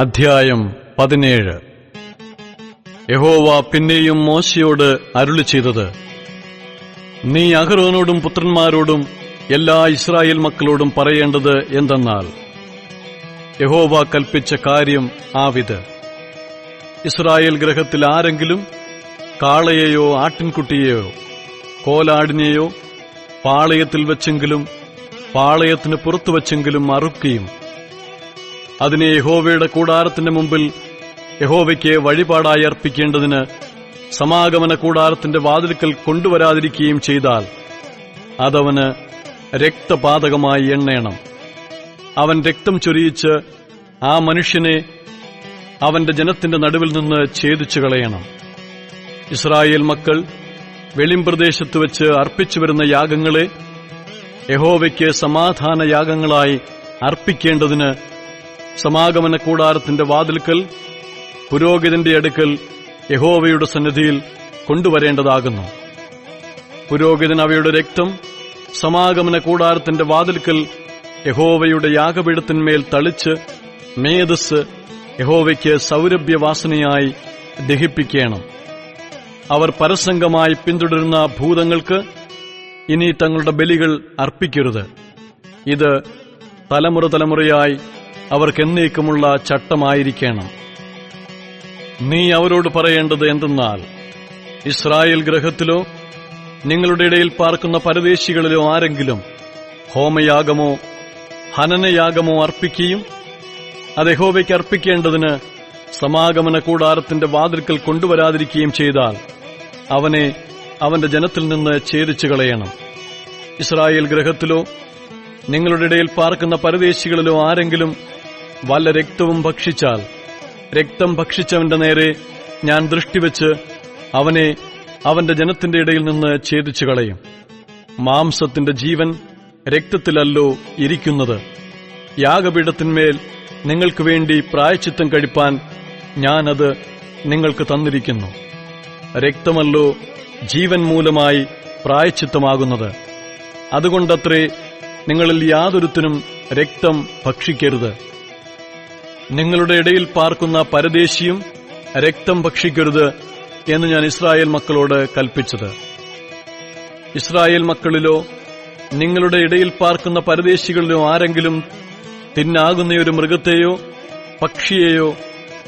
അധ്യായം പതിനേഴ്. യഹോവ പിന്നെയും മോശയോട് അരുളി ചെയ്തത് നീ അഹരോനോടും പുത്രന്മാരോടും എല്ലാ ഇസ്രായേൽ മക്കളോടും പറയേണ്ടത് എന്തെന്നാൽ യഹോവ കൽപ്പിച്ച കാര്യം ആവിത്. ഇസ്രായേൽ ഗ്രഹത്തിൽ ആരെങ്കിലും കാളയെയോ ആട്ടിൻകുട്ടിയെയോ കോലാടിനെയോ പാളയത്തിൽ വച്ചെങ്കിലും പാളയത്തിന് പുറത്തു വച്ചെങ്കിലും അറുക്കുകയും അതിനെ യഹോവയുടെ കൂടാരത്തിന്റെ മുമ്പിൽ യഹോവയ്ക്ക് വഴിപാടായി അർപ്പിക്കേണ്ടതിന് സമാഗമന കൂടാരത്തിന്റെ വാതിൽക്കൽ കൊണ്ടുവരാതിരിക്കുകയും ചെയ്താൽ അതവന് രക്തപാതകമായി എണ്ണയണം അവൻ രക്തം ചൊരിയിച്ച് ആ മനുഷ്യനെ അവന്റെ ജനത്തിന്റെ നടുവിൽ നിന്ന് ഛേദിച്ചു കളയണം. ഇസ്രായേൽ മക്കൾ വെളിംപ്രദേശത്ത് വെച്ച് അർപ്പിച്ചു വരുന്ന യാഗങ്ങളെ യഹോവയ്ക്ക് സമാധാന യാഗങ്ങളായി അർപ്പിക്കേണ്ടതിന് സമാഗമന കൂടാരത്തിന്റെ വാതിൽക്കൽ പുരോഹിതന്റെ അടുക്കൽ യഹോവയുടെ സന്നിധിയിൽ കൊണ്ടുവരേണ്ടതാകുന്നു. പുരോഹിതൻ അവയുടെ രക്തം സമാഗമന കൂടാരത്തിന്റെ വാതിൽക്കൽ യഹോവയുടെ യാഗപീഠത്തിന്മേൽ തളിച്ച് മേധസ് യഹോവയ്ക്ക് സൗരഭ്യവാസനയായി ദഹിപ്പിക്കണം. അവർ പരസംഗമായി പിന്തുടരുന്ന ഭൂതങ്ങൾക്ക് ഇനി തങ്ങളുടെ ബലികൾ അർപ്പിക്കരുത്. ഇത് തലമുറ തലമുറയായി അവർക്കെന്നേക്കുമുള്ള ചട്ടമായിരിക്കണം. നീ അവരോട് പറയേണ്ടത് എന്തെന്നാൽ ഇസ്രായേൽ ഗ്രഹത്തിലോ നിങ്ങളുടെ ഇടയിൽ പാർക്കുന്ന പരദേശികളിലോ ആരെങ്കിലും ഹോമയാഗമോ ഹനനയാഗമോ അർപ്പിക്കുകയും അത് യഹോവയ്ക്ക് അർപ്പിക്കേണ്ടതിന് സമാഗമന കൂടാരത്തിന്റെ വാതിൽക്കൽ കൊണ്ടുവരാതിരിക്കുകയും ചെയ്താൽ അവനെ അവന്റെ ജനത്തിൽ നിന്ന് ഛേദിച്ചു കളയണം. ഇസ്രായേൽ ഗ്രഹത്തിലോ നിങ്ങളുടെ ഇടയിൽ പാർക്കുന്ന പരദേശികളിലോ ആരെങ്കിലും വല്ല രക്തവും ഭക്ഷിച്ചാൽ. രക്തം ഭക്ഷിച്ചവന്റെ നേരെ ഞാൻ ദൃഷ്ടിവെച്ച് അവനെ അവന്റെ ജനത്തിന്റെ ഇടയിൽ നിന്ന് ഛേദിച്ചു കളയും. മാംസത്തിന്റെ ജീവൻ രക്തത്തിലല്ലോ ഇരിക്കുന്നത്. യാഗപീഠത്തിന്മേൽ നിങ്ങൾക്ക് വേണ്ടി പ്രായച്ചിത്തം കഴിപ്പാൻ ഞാനത് നിങ്ങൾക്ക് തന്നിരിക്കുന്നു. രക്തമല്ലോ ജീവൻ മൂലമായി പ്രായച്ചിത്തമാകുന്നത്. അതുകൊണ്ടത്രേ നിങ്ങളിൽ യാതൊരുത്തിനും രക്തം ഭക്ഷിക്കരുത്. നിങ്ങളുടെ ഇടയിൽ പാർക്കുന്ന പരദേശിയും രക്തം ഭക്ഷിക്കരുത് എന്ന് ഞാൻ ഇസ്രായേൽ മക്കളോട് കൽപ്പിച്ചത്. ഇസ്രായേൽ മക്കളിലോ നിങ്ങളുടെ ഇടയിൽ പാർക്കുന്ന പരദേശികളിലോ ആരെങ്കിലും തിന്നാകുന്ന ഒരു മൃഗത്തെയോ പക്ഷിയെയോ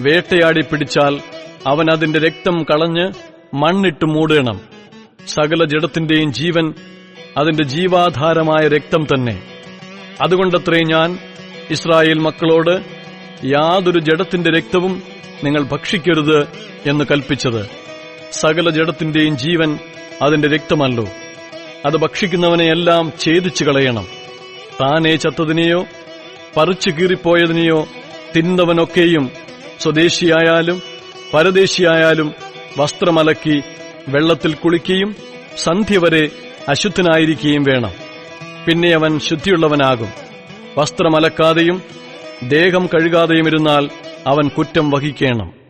വേട്ടയാടി പിടിച്ചാൽ അവൻ അതിന്റെ രക്തം കളഞ്ഞ് മണ്ണിട്ട് മൂടണം. സകല ജഡത്തിന്റെയും ജീവൻ അതിന്റെ ജീവാധാരമായ രക്തം തന്നെ. അതുകൊണ്ടത്രേ ഞാൻ ഇസ്രായേൽ മക്കളോട് യാതൊരു ജഡത്തിന്റെ രക്തവും നിങ്ങൾ ഭക്ഷിക്കരുത് എന്ന് കൽപ്പിച്ചത്. സകല ജഡത്തിന്റെയും ജീവൻ അതിന്റെ രക്തമല്ലോ. അത് ഭക്ഷിക്കുന്നവനെയെല്ലാം ഛേദിച്ചു കളയണം. താനേ ചത്തതിനെയോ പറിച്ചു കീറിപ്പോയതിനെയോ തിന്നവനൊക്കെയും സ്വദേശിയായാലും പരദേശിയായാലും വസ്ത്രമലക്കി വെള്ളത്തിൽ കുളിക്കുകയും സന്ധ്യ വരെ അശുദ്ധനായിരിക്കുകയും വേണം. പിന്നെ അവൻ ശുദ്ധിയുള്ളവനാകും. വസ്ത്രമലക്കാതെയും ദേഹം കഴുകാതെയുമിരുന്നാൽ അവൻ കുറ്റം വഹിക്കണം.